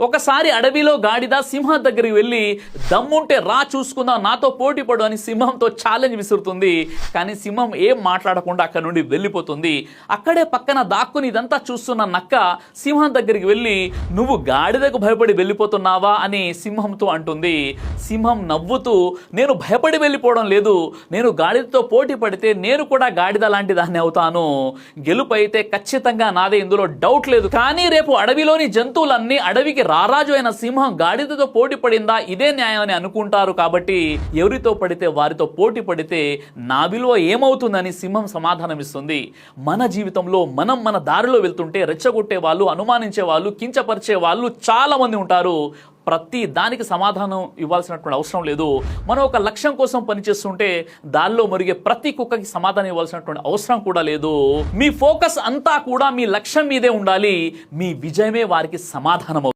ఒకసారి అడవిలో గాడిద సింహం దగ్గరికి వెళ్ళి దమ్ముంటే రా చూసుకుందాం నాతో పోటీ పడు అని సింహంతో ఛాలెంజ్ విసురుతుంది. కానీ సింహం ఏం మాట్లాడకుండా అక్కడ నుండి వెళ్ళిపోతుంది. అక్కడే పక్కన దాక్కుని ఇదంతా చూస్తున్న నక్క సింహం దగ్గరికి వెళ్ళి నువ్వు గాడిదకు భయపడి వెళ్ళిపోతున్నావా? అని సింహంతో అంటుంది. సింహం నవ్వుతూ నేను భయపడి వెళ్ళిపోవడం లేదు. నేను గాడిదతో పోటీ పడితే నేను కూడా గాడిద లాంటి దాన్ని అవుతాను. గెలుపు అయితే ఖచ్చితంగా నాదే. ఇందులో డౌట్ లేదు. కానీ రేపు అడవిలోని జంతువులన్నీ అడవికి రారాజు అయిన సింహం గాడిదతో పోటీ పడిందా? ఇదే న్యాయం అని అనుకుంటారు కాబట్టి ఎవరితో పడితే వారితో పోటీ పడితే నా విలువ ఏమవుతుందని సింహం సమాధానం ఇస్తుంది మన జీవితంలో మనం మన దారిలో వెళ్తుంటే రెచ్చగొట్టే వాళ్ళు అనుమానించే వాళ్ళు కించపరిచే వాళ్ళు చాలా మంది ఉంటారు. ప్రతి దానికి సమాధానం ఇవ్వాల్సినటువంటి అవసరం లేదు. మనం ఒక లక్ష్యం కోసం పనిచేస్తుంటే దానిలో మురిగే ప్రతి కుక్కకి సమాధానం ఇవ్వాల్సినటువంటి అవసరం కూడా లేదు. మీ ఫోకస్ అంతా కూడా మీ లక్ష్యం మీదే ఉండాలి. మీ విజయమే వారికి సమాధానం